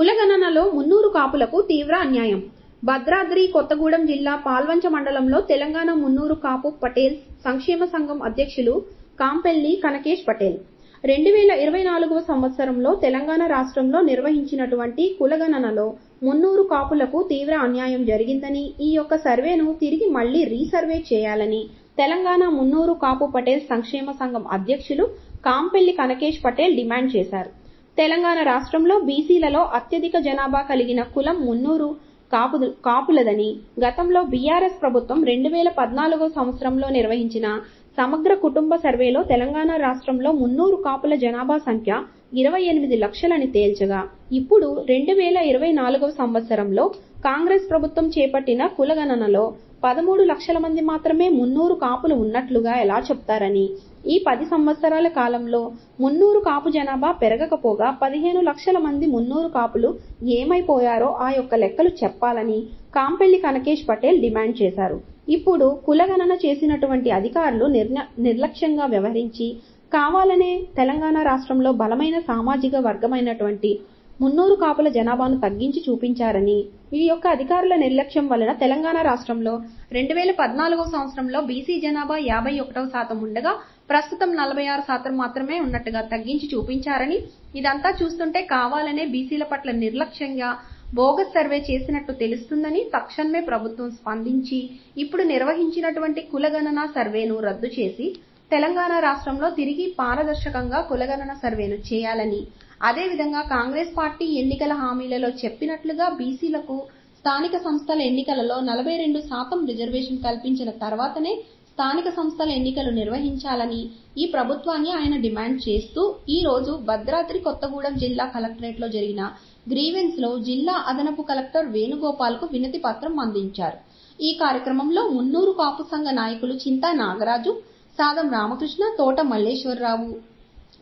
కులగణనలో మున్నూరు కాపులకు తీవ్ర అన్యాయం. భద్రాద్రి కొత్తగూడెం జిల్లా పాల్వంచ మండలంలో తెలంగాణ మున్నూరు కాపు పటేల్ సంక్షేమ సంఘం అధ్యక్షులు కాంపెల్లి కనకేష్ పటేల్. రెండు వేల ఇరవై నాలుగవ సంవత్సరంలో తెలంగాణ రాష్ట్రంలో నిర్వహించినటువంటి కులగణనలో మున్నూరు కాపులకు తీవ్ర అన్యాయం జరిగిందని ఈ యొక్క సర్వేను తిరిగి మళ్ళీ రీసర్వే చేయాలని తెలంగాణ మున్నూరు కాపు పటేల్ సంక్షేమ సంఘం అధ్యక్షులు కాంపెల్లి కనకేష్ పటేల్ డిమాండ్ చేశారు. తెలంగాణ రాష్ట్రంలో బీసీలలో అత్యధిక జనాభా కలిగిన కులం మున్నూరు కాపు కాపులదని గతంలో బీఆర్ఎస్ ప్రభుత్వం రెండు వేల పద్నాలుగో సంవత్సరంలో నిర్వహించిన సమగ్ర కుటుంబ సర్వేలో తెలంగాణ రాష్ట్రంలో మున్నూరు కాపుల జనాభా సంఖ్య ఇరవై ఎనిమిది లక్షలని తేల్చగా. ఇప్పుడు రెండు వేల ఇరవై నాలుగవ సంవత్సరంలో కాంగ్రెస్ ప్రభుత్వం చేపట్టిన కులగణనలో పదమూడు లక్షల మంది మాత్రమే మున్నూరు కాపులు ఉన్నట్లుగా ఎలా చెప్తారని. ఈ పది సంవత్సరాల కాలంలో మున్నూరు కాపు జనాభా పెరగకపోగా పదిహేను లక్షల మంది మున్నూరు కాపులు ఏమైపోయారో ఆ యొక్క లెక్కలు చెప్పాలని కాంపెల్లి కనకేష్ పటేల్ డిమాండ్ చేశారు. ఇప్పుడు కులగణన చేసినటువంటి అధికారులు నిర్లక్ష్యంగా వ్యవహరించి కావాలనే తెలంగాణ రాష్ట్రంలో బలమైన సామాజిక వర్గమైనటువంటి మున్నూరు కాపుల జనాభాను తగ్గించి చూపించారని ఈ యొక్క అధికారుల నిర్లక్ష్యం వలన తెలంగాణ రాష్ట్రంలో రెండు వేల పద్నాలుగవ సంవత్సరంలో బీసీ జనాభా యాభై ఒకటవ శాతం ఉండగా ప్రస్తుతం నలభై ఆరు శాతం మాత్రమే ఉన్నట్టుగా తగ్గించి చూపించారని ఇదంతా చూస్తుంటే కావాలనే బీసీల పట్ల నిర్లక్ష్యంగా బోగస్ సర్వే చేసినట్టు తెలుస్తుందని తక్షణమే ప్రభుత్వం స్పందించి ఇప్పుడు నిర్వహించినటువంటి కులగణన సర్వేను రద్దు చేసి తెలంగాణ రాష్ట్రంలో తిరిగి పారదర్శకంగా కులగణన సర్వేలు చేయాలని. అదేవిధంగా కాంగ్రెస్ పార్టీ ఎన్నికల హామీలలో చెప్పినట్లుగా బీసీలకు స్థానిక సంస్థల ఎన్నికలలో నలభై రెండు శాతం రిజర్వేషన్ కల్పించిన తర్వాతనే స్థానిక సంస్థల ఎన్నికలు నిర్వహించాలని ఈ ప్రభుత్వాన్ని ఆయన డిమాండ్ చేస్తూ ఈ రోజు భద్రాద్రి కొత్తగూడెం జిల్లా కలెక్టరేట్లో జరిగిన గ్రీవెన్స్లో జిల్లా అదనపు కలెక్టర్ వేణుగోపాల్కు వినతి పత్రం అందించారు. ఈ కార్యక్రమంలో మున్నూరు కాపు సంఘ నాయకులు చింతా నాగరాజు సాదం రామకృష్ణ తోట మల్లేశ్వరరావు.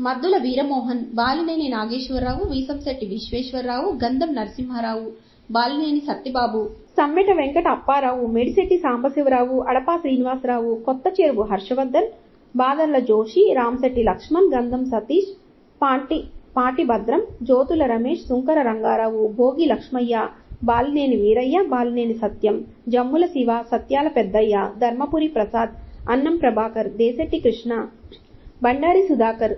మద్దుల వీరమోహన్ బాలినేని నాగేశ్వరరావు వీసంశెట్టి విశ్వేశ్వరరావు గంధం నరసింహారావు బాలినేని సత్యబాబు. సమ్మెట వెంకట అప్పారావు మెడిశెట్టి సాంబశివరావు అడపా శ్రీనివాసరావు కొత్త చెరువు హర్షవర్ధన్ బాదర్ల జోషి రామశెట్టి లక్ష్మణ్ గంధం సతీష్ పాటి పాటి భద్రం జ్యోతుల రమేష్ సుంకర రంగారావు భోగి లక్ష్మయ్య బాలినేని వీరయ్య బాలినేని సత్యం జమ్ముల శివ సత్యాల పెద్దయ్య ధర్మపురి ప్రసాద్ అన్నం ప్రభాకర్ దేశెట్టి కృష్ణ బండారి సుధాకర్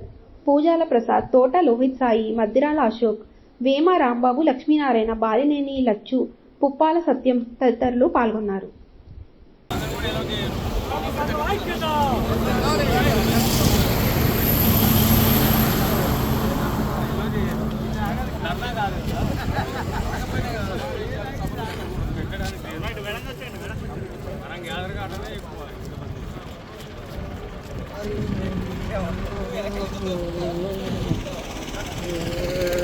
పూజాల ప్రసాద్ తోట లోహిత్ సాయి మద్దిరాల అశోక్ వేమ రాంబాబు లక్ష్మీనారాయణ బాలినేని లచ్చు పుప్పాల సత్యం తదితరులు పాల్గొన్నారు. Thank you.